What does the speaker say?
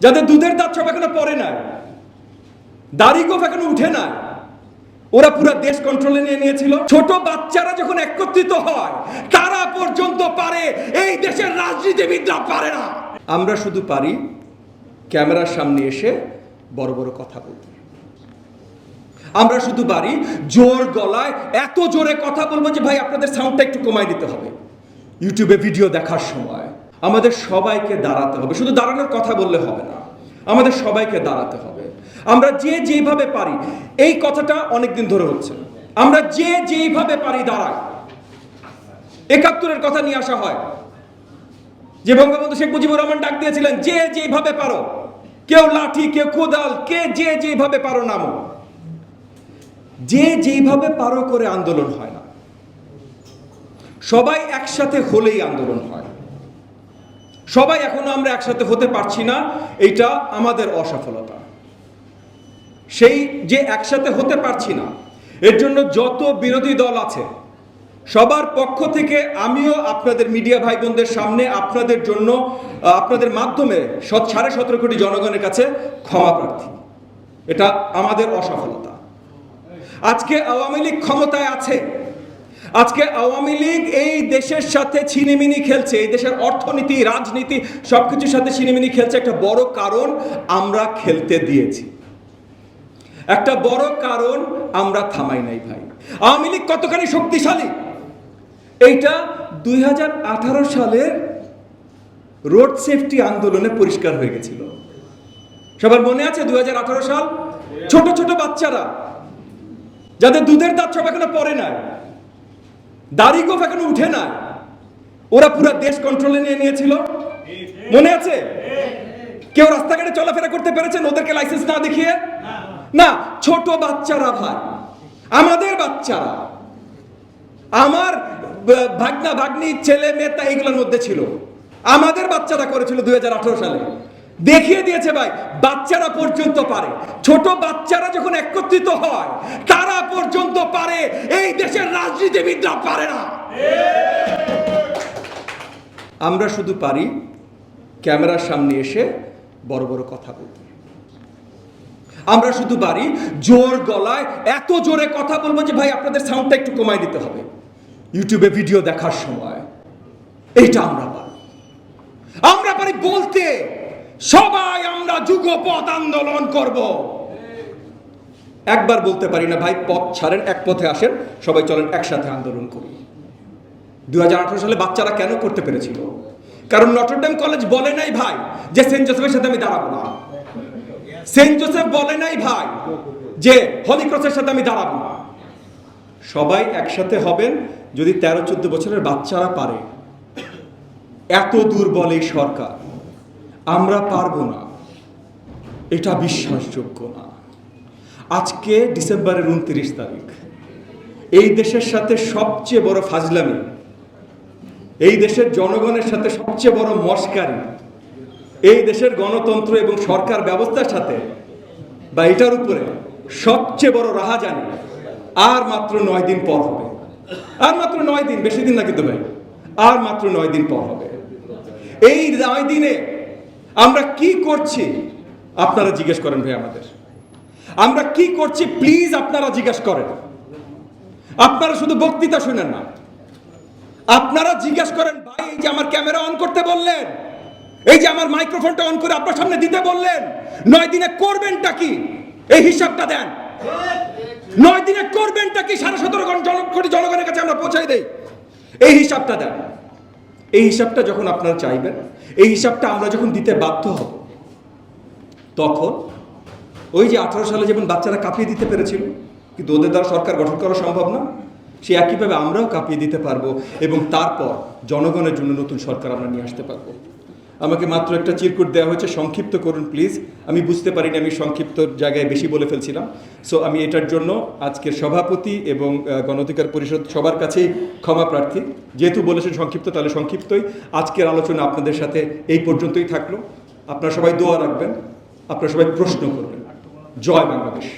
যাদের দুধের দাঁত সব এখনও পড়ে না দাড়ি গোফ এখনও উঠে না ওরা পুরো দেশ কন্ট্রোলে নিয়ে নিয়েছিল। ছোট বাচ্চারা যখন একত্রিত হয়, তারা পর্যন্ত পারে, এই দেশের রাজনীতিবিদরা পারে না। আমরা শুধু পারি ক্যামেরার সামনে এসে বড় বড় কথা বলতে। আমরা শুধু পারি জোর গলায় এত জোরে কথা বলব যে ভাই আপনাদের সাউন্ডটা একটু কমাই দিতে হবে। ইউটিউবে ভিডিও দেখার সময় আমাদের সবাইকে দাঁড়াতে হবে। শুধু দাঁড়ানোর কথা বললে হবে না। আমাদের সবাইকে দাঁড়াতে হবে। আমরা যে যেভাবে পারি, এই কথাটা অনেকদিন ধরে হচ্ছে। আমরা যে যেইভাবে পারি দাঁড়াই। একাত্তরের কথা নিয়ে আসা হয়। যে বঙ্গবন্ধু শেখ মুজিবুর রহমান ডাক দিয়েছিলেন, যে যেভাবে পারো, কেউ লাঠি, কেউ কোদাল, কে যে যেভাবে পারো নামো। যে যেভাবে পারো করে আন্দোলন হয় না। সবাই একসাথে হলেই আন্দোলন হয়। সবাই এখনও আমরা একসাথে হতে পারছি না, এইটা আমাদের অসফলতা। সেই যে একসাথে হতে পারছি না, এর জন্য যত বিরোধী দল আছে, সবার পক্ষ থেকে আমিও আপনাদের মিডিয়া ভাই বোনদের সামনে আপনাদের জন্য আপনাদের মাধ্যমে সাড়ে সতেরো কোটি জনগণের কাছে ক্ষমা প্রার্থী। এটা আমাদের অসফলতা। আজকে আওয়ামী লীগ ক্ষমতায় আছে আজকে আওয়ামী লীগ এই দেশের সাথে ছিনিমিনি খেলছে, এই দেশের অর্থনীতি, রাজনীতি, সবকিছুর সাথে ছিনিমিনি খেলছে। একটা বড় কারণ আমরা খেলতে দিয়েছি। একটা বড় কারণ আমরা থামাই নাই ভাই। আওয়ামী লীগ কতখানি শক্তিশালী? এইটা দুই হাজার আঠারো সালের রোড সেফটি আন্দোলনে পরিষ্কার হয়ে গেছিল। সবার মনে আছে দুই হাজার আঠারো সাল? ছোট ছোট বাচ্চারা, যাদের দুধের দাঁত সব এখনও পড়ে না দাড়ি গোফ এখনও উঠে না ওরা পুরো দেশ কন্ট্রোলে নিয়ে নিয়েছিল। মনে আছে? কেউ রাস্তাঘাটে চলাফেরা করতে পেরেছেন ওদেরকে লাইসেন্স না দেখিয়ে? না, ছোট বাচ্চারা ভাই। আমাদের বাচ্চারা। আমার ভাগনা, ভাগ্নি, ছেলে, মেয়ে তা এইগুলোর মধ্যে ছিল। আমাদের বাচ্চারা করেছিল দুই হাজার আঠারো সালে। দেখিয়ে দিয়েছে ভাই, বাচ্চারা পর্যন্ত পারে। ছোট বাচ্চারা যখন একত্রিত হয়, তারা পর্যন্ত পারে। এই দেশের রাজনীতিবিদরা পারে না। আমরা শুধু পারি, ক্যামেরার সামনে এসে বড় বড় কথা বলতে। আমরা শুধু পারি, জোর গলায় এত জোরে কথা বলব যে, ভাই, আপনাদের সাউন্ডটা একটু কমাই দিতে হবে। ইউটিউবে ভিডিও দেখার সময়, এইটা আমরা পারি। আমরা পারি বলতে। সবাই আমরা যুগপথ আন্দোলন করব। একবার বলতে পারি না, ভাই, পথ ছাড়েন, এক পথে আসেন, সবাই চলেন, একসাথে আন্দোলন করি। দু সালে বাচ্চারা কেন করতে পেরেছিল? কারণ নটরডেম কলেজ বলে নাই, ভাই, যে সেন্ট জোসেফের সাথে আমি দাঁড়াবো না। সেন্ট জোসেফ বলে নাই, ভাই, যে হলি ক্রসের সাথে আমি দাঁড়াবো না। সবাই একসাথে হবেন, যদি তেরো চোদ্দ বছরের বাচ্চারা পারে। এত দুর্বল এই সরকার। আমরা পারব না। এটা বিশ্বাসযোগ্য না। আজকে ডিসেম্বরের উনত্রিশ তারিখ। এই দেশের সাথে সবচেয়ে বড় ফাজলামি, এই দেশের জনগণের সাথে সবচেয়ে বড় মস্কারি, এই দেশের গণতন্ত্র এবং সরকার ব্যবস্থার সাথে বা এটার উপরে সবচেয়ে বড় রাহা জানি আর মাত্র নয় দিন পর হবে। আর মাত্র নয় দিন, বেশি দিন না কিন্তু ভাই, আর মাত্র নয় দিন পর হবে। এই নয় দিনে আমরা কি করছি? আপনারা জিজ্ঞেস করেন ভাই আমাদের। আমরা কি করছি? প্লিজ আপনারা জিজ্ঞেস করেন। আপনারা শুধু বক্তৃতা শুনেন না। আপনারা জিজ্ঞেস করেন, ভাই, এই যে আমার ক্যামেরা অন করতে বললেন, এই যে আমার মাইক্রোফোনটা অন করে আপনার সামনে দিতে বললেন, নয় দিনে করবেনটা কি? এই হিসাবটা দেন। নয় দিনে করবেনটা কি? সাড়ে সতেরো ঘণ্টা জনগণের কাছে আমরা পৌঁছাই দেই। এই হিসাবটা দেন। এই হিসাবটা যখন আপনারা চাইবেন, এই হিসাবটা আমরা যখন দিতে বাধ্য হব, তখন ওই যে আঠারো সালে যেমন বাচ্চারা কাঁপিয়ে দিতে পেরেছিল, কিন্তু ওদের দ্বারা সরকার গঠন করা সম্ভব না, সে একইভাবে আমরাও কাঁপিয়ে দিতে পারব এবং তারপর জনগণের জন্য নতুন সরকার আমরা নিয়ে আসতে পারব। আমাকে মাত্র একটা চিরকুট দেওয়া হয়েছে সংক্ষিপ্ত করুন প্লিজ। আমি বুঝতে পারিনি আমি সংক্ষিপ্ত জায়গায় বেশি বলে ফেলছিলাম। সো আমি এটার জন্য আজকের সভাপতি এবং আহ, গণঅধিকার পরিষদ সবার কাছেই ক্ষমা প্রার্থী। যেহেতু বলেছেন সংক্ষিপ্ত তাহলে সংক্ষিপ্তই। আজকের আলোচনা আপনাদের সাথে এই পর্যন্তই থাকল। আপনারা সবাই দোয়া রাখবেন আপনারা সবাই প্রশ্ন করবেন। জয় বাংলাদেশ।